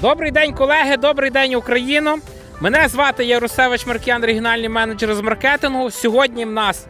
Добрий день, колеги, добрий день, Україно. Мене звати Ярусевич Маркіян, регіональний менеджер з маркетингу. Сьогодні в нас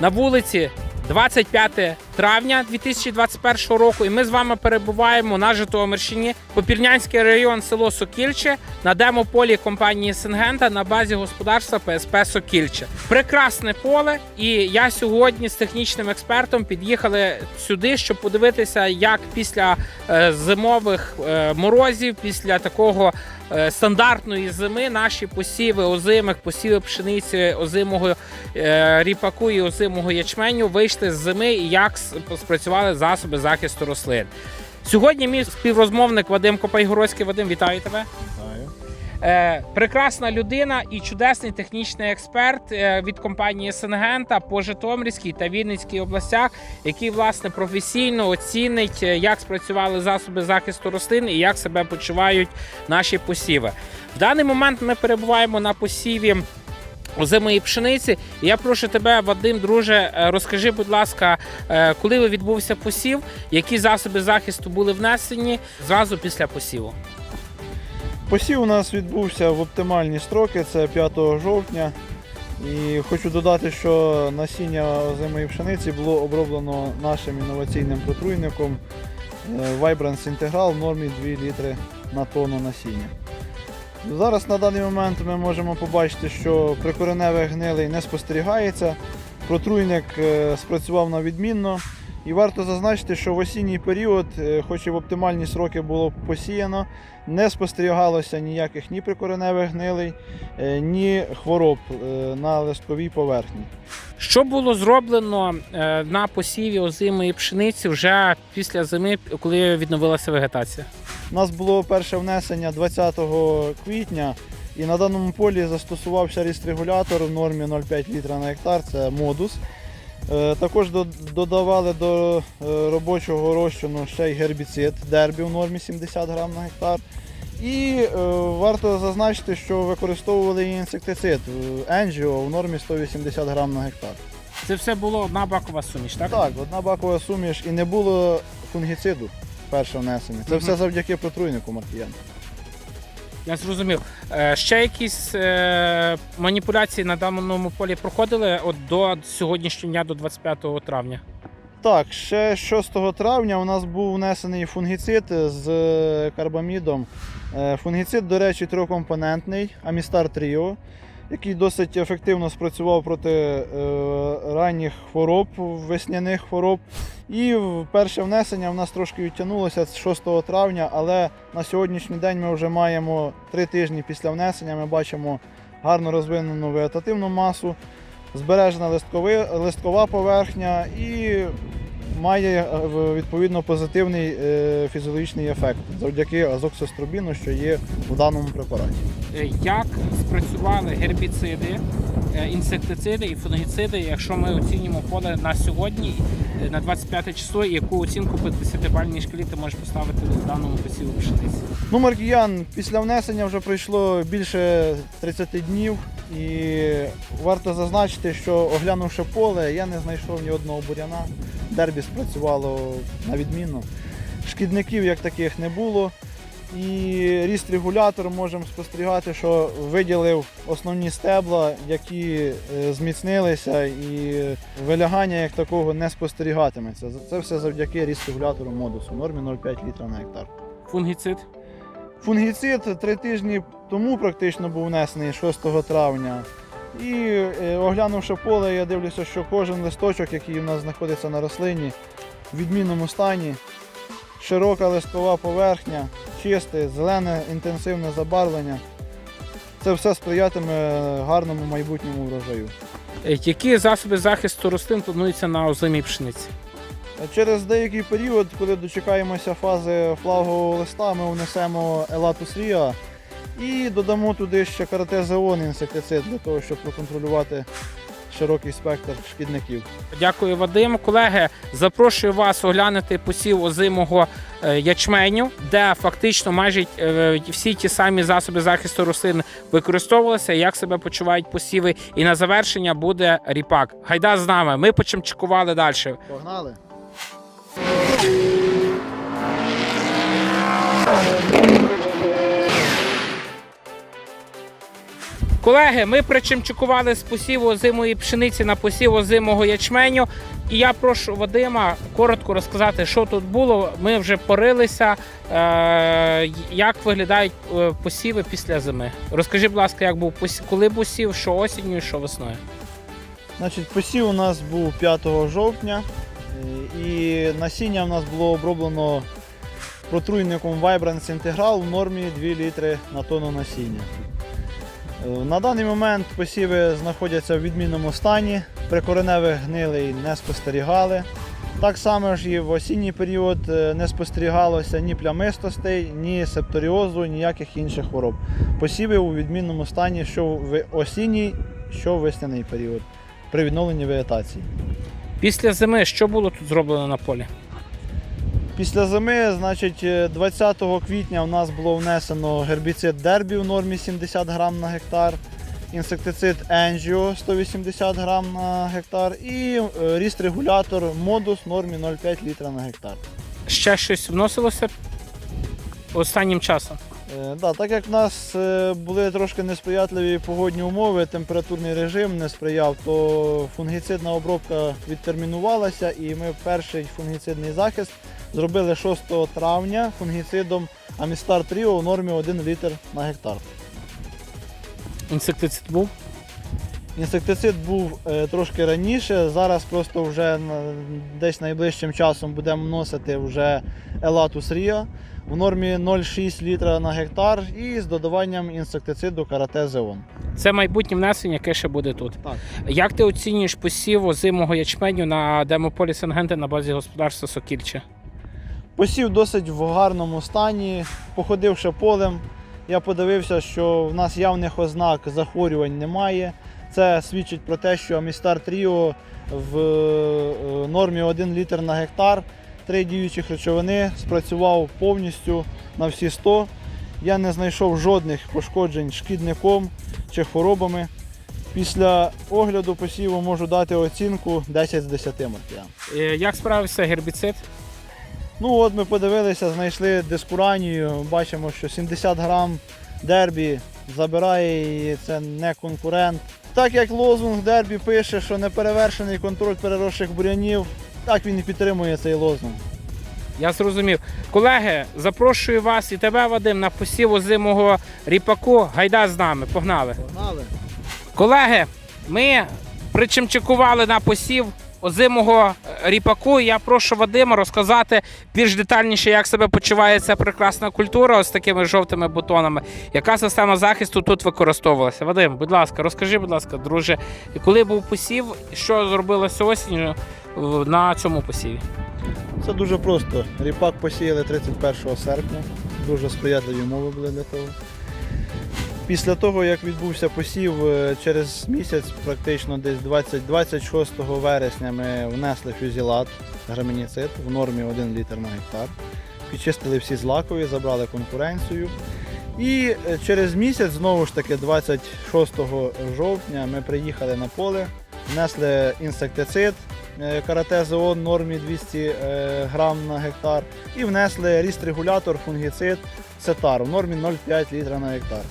на вулиці 25 травня 2021 року, і ми з вами перебуваємо на Житомирщині, Попільнянський район, село Сокільче, на демополі компанії Сингента на базі господарства ПСП Сокільче. Прекрасне поле, і я сьогодні з технічним експертом під'їхали сюди, щоб подивитися, як після е, зимових е, морозів, після такого е, стандартної зими наші посіви озимих, посіви пшениці, озимого ріпаку і озимого ячменю вийшли з зими і як с- спрацювали засоби захисту рослин. Сьогодні мій співрозмовник Вадим Копайгородський. Вадим, вітаю тебе. Е, прекрасна людина і чудесний технічний експерт е, від компанії Сингента по Житомирській та Вінницькій областях, який власне професійно оцінить, е, як спрацювали засоби захисту рослин і як себе почувають наші посіви. В даний момент ми перебуваємо на посіві. Озимої пшениці. Я прошу тебе, Вадим, друже, е, розкажи, будь ласка, е, коли відбувся посів, які засоби захисту були внесені зразу після посіву. Посів у нас відбувся в оптимальні строки, це 5 жовтня. І хочу додати, що насіння озимої пшениці було оброблено нашим інноваційним протруйником е, Vibrance Integral в нормі 2 літри на тонну насіння. Зараз на даний момент ми можемо побачити, що прикореневих гнилий не спостерігається. Протруйник е, спрацював на відмінно. І варто зазначити, що в осінній період, е, хоч і в оптимальні сроки було посіяно, не спостерігалося ніяких ні прикореневих гнилей, е, ні хвороб на листковій поверхні. Що було зроблено на посіві озимої пшениці вже після зими, коли відновилася вегетація? У нас було перше внесення 20 квітня, і на даному полі застосувався ріст-регулятор в нормі 0,5 літра на гектар, це модус. Е, Також додавали до е, робочого розчину ще й гербіцид дербі в нормі 70 грам на гектар. І е, варто зазначити, що використовували і інсектицид Енджіо в нормі 180 грам на гектар. Це все було одна бакова суміш, так? Так, одна бакова суміш і не було фунгіциду перше внесення. Це все завдяки протруйнику Маркіян. Я зрозумів. Е, Ще якісь е, маніпуляції на даному полі проходили от до сьогоднішнього дня, до 25 травня. Так, ще 6 травня у нас був внесений фунгіцид з е, карбамідом. Е, Фунгіцид, до речі, трьохкомпонентний Амістар Тріо, який досить ефективно спрацював проти е, ранніх хвороб, весняних хвороб. І перше внесення в нас трошки відтягнулося з 6 травня, але на сьогоднішній день ми вже маємо три тижні після внесення. Ми бачимо гарно розвинену вегетативну масу збережена листкова поверхня і має е, відповідно позитивний е, фізіологічний ефект завдяки азоксистробіну, що є в даному препараті. Е, Як спрацювали гербіциди, інсектициди і фунгіциди, якщо ми оцінюємо поле на сьогодні, на 25 число, і яку оцінку по 10-бальній шкалі ти можеш поставити в даному посіву пшениці? Ну, Маркіян, після внесення вже пройшло більше 30 днів, і варто зазначити, що оглянувши поле, я не знайшов ні одного буряна. Дербі спрацювало на відмінно. Шкідників як таких не було. І ріст регулятор можемо спостерігати, що виділив основні стебла, які е, зміцнилися, і вилягання як такого не спостерігатиметься. Це все завдяки ріст регулятору модусу нормі 0,5 літра на гектар. Фунгіцид. Фунгіцид три тижні тому практично був внесений 6 травня. І е, оглянувши поле, я дивлюся, що кожен листочок, який у нас знаходиться на рослині, в відмінному стані. Широка листкова поверхня, чисте, зелене, інтенсивне забарвлення. Це все сприятиме гарному майбутньому врожаю. Е, Які засоби захисту рослин плануються на озимій пшениці? Через деякий період, коли дочекаємося фази флагового листа, ми внесемо Елатус Ріа і додамо туди ще каратезеон інсектицид для того, щоб проконтролювати широкий спектр шкідників. Дякую, Вадим. Колеги, запрошую вас оглянути посів озимого е, ячменю, де фактично майже е, всі ті самі засоби захисту рослин використовувалися, як себе почувають посіви. І на завершення буде ріпак. Гайда з нами. Ми почимчикували далі. Погнали! Колеги, ми причимчикували з посіву озимої пшениці на посів озимого ячменю. І я прошу Вадима коротко розказати, що тут було. Ми вже порилися, е, як виглядають е, посіви після зими. Розкажи, будь ласка, як був посів, коли був сів, що осінню і що весною. Значить, посів у нас був 5 жовтня, е, і насіння у нас було оброблено протруйником Vibrance Integral в нормі 2 літри на тонну насіння. На даний момент посіви знаходяться в відмінному стані, прикореневих гнилей не спостерігали. Так само ж і в осінній період е, не спостерігалося ні плямистостей, ні септоріозу, ніяких інших хвороб. Посіви у відмінному стані, що в осінній, що в весняний період при відновленні вегетації. Після зими що було тут зроблено на полі? Після зими, значить, е, 20 квітня у нас було внесено гербіцид Дербі в нормі 70 грам на гектар, інсектицид Енжіо 180 грам на гектар і е, ріст-регулятор Модус в нормі 0,5 літра на гектар. Ще щось вносилося останнім часом. Е, Да, так як в нас е, були трошки несприятливі погодні умови, температурний режим не сприяв, то фунгіцидна обробка відтермінувалася і ми перший фунгіцидний захист зробили 6 травня фунгіцидом Амістар Тріо в нормі 1 літр на гектар. Інсектицид був. Інсектицид був е, трошки раніше, зараз просто вже десь найближчим часом будемо вносити вже Елатус Ріа в нормі 0,6 літра на гектар і з додаванням інсектициду Карате Зеон. Це майбутнє внесення, яке ще буде тут. Так. Як ти оцінюєш посів озимого ячменю на демополі Сенгенти на базі господарства Сокільче? Посів досить в гарному стані. Походивши полем, я подивився, що в нас явних ознак захворювань немає. Це свідчить про те, що Амістар Тріо в е, нормі 1 літр на гектар, три діючих речовини спрацював повністю на всі 100. Я не знайшов жодних пошкоджень шкідником чи хворобами. Після огляду посіву можу дати оцінку 10 з 10 маркіян. Е, Як справився гербіцид? Ну от ми подивилися, знайшли дискуранію, бачимо, що 70 грам дербі забирає її, це не конкурент. Так як лозунг дербі пише, що неперевершений контроль переросших бурянів, так він і підтримує цей лозунг. Я зрозумів. Колеги, запрошую вас і тебе, Вадим, на посів озимого ріпаку. Гайда з нами, погнали. Погнали! Колеги, ми причимчикували на посів озимого е, ріпаку. Я прошу Вадима розказати більш детальніше, як себе почуває ця прекрасна культура з такими жовтими бутонами. Яка система захисту тут використовувалася? Вадим, будь ласка, розкажи, будь ласка, друже, коли був посів, що зробилося осінню на цьому посіві? Це дуже просто. Ріпак посіяли 31 серпня, дуже сприятливі умови були для того. Після того, як відбувся посів, е, через місяць, практично десь 20, 26 вересня, ми внесли фюзілат грамініцид в нормі 1 літр на гектар. Підчистили всі злакові, забрали конкуренцію. І е, через місяць, знову ж таки, 26 жовтня, ми приїхали на поле, внесли інсектицид е, карате в нормі 200 е, грам на гектар і внесли ріст-регулятор, фунгіцид сетар в нормі 0,5 літра на гектар.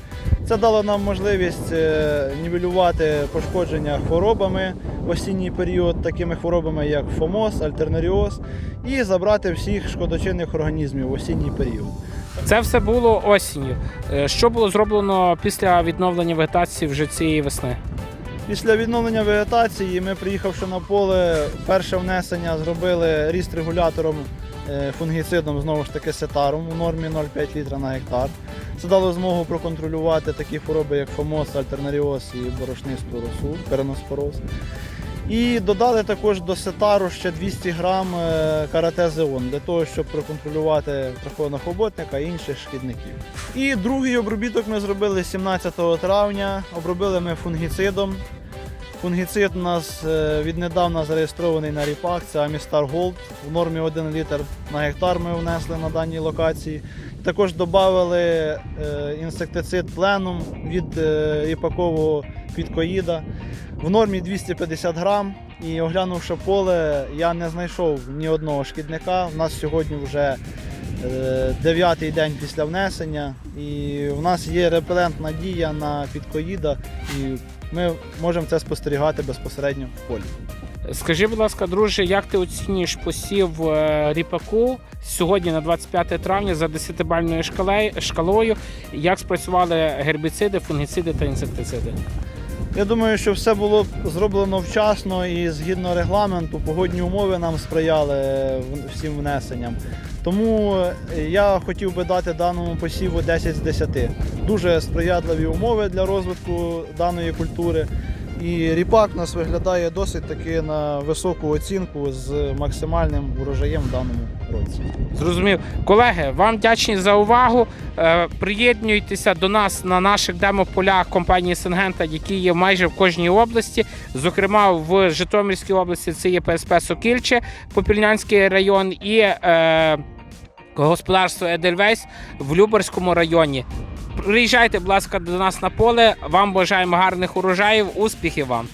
Це дало нам можливість е, нівелювати пошкодження хворобами в осінній період, такими хворобами як фомоз, альтернаріоз, і забрати всіх шкодочинних організмів в осінній період. Це все було осінню. Е, Що було зроблено після відновлення вегетації вже цієї весни? Після відновлення вегетації ми, приїхавши на поле, перше внесення зробили ріст регулятором е, фунгіцидом, знову ж таки сетаром у нормі 0,5 літра на гектар. Це дало змогу проконтролювати такі хвороби, як фомоз, альтернаріоз і борошнисту росу, переноспороз. І додали також до сетару ще 200 грам е, карате зеон для того, щоб проконтролювати трахового хоботника і інших шкідників. І другий обробіток ми зробили 17 травня. Обробили ми фунгіцидом. Фунгіцид у нас е, віднедавна зареєстрований на ріпак, це Амістар Голд. В нормі 1 літр на гектар ми внесли на даній локації. Також додали е, інсектицид пленум від е, ріпакового підкоїда в нормі 250 грам. І оглянувши поле, я не знайшов ні одного шкідника. У нас сьогодні вже е, дев'ятий день після внесення. І в нас є репелентна дія на підкоїда, і ми можемо це спостерігати безпосередньо в полі. Скажи, будь ласка, друже, як ти оцінюєш посів е, ріпаку сьогодні на 25 травня за 10-бальною шкалою? Як спрацювали гербіциди, фунгіциди та інсектициди? Я думаю, що все було зроблено вчасно і згідно регламенту, погодні умови нам сприяли всім внесенням. Тому е, я хотів би дати даному посіву 10 з 10. Дуже сприятливі умови для розвитку даної культури. І ріпак у нас виглядає досить таки на високу оцінку з максимальним врожаєм в даному році. Зрозумів. Колеги, вам вдячні за увагу. Е, Приєднуйтеся до нас на наших демополях компанії Сингента, які є майже в кожній області. Зокрема, в Житомирській області це є ПСП Сокільче, Попільнянський район і е, господарство Едельвейс в Люберському районі. Приїжджайте, будь ласка, до нас на поле. Вам бажаємо гарних урожаїв, успіхів вам!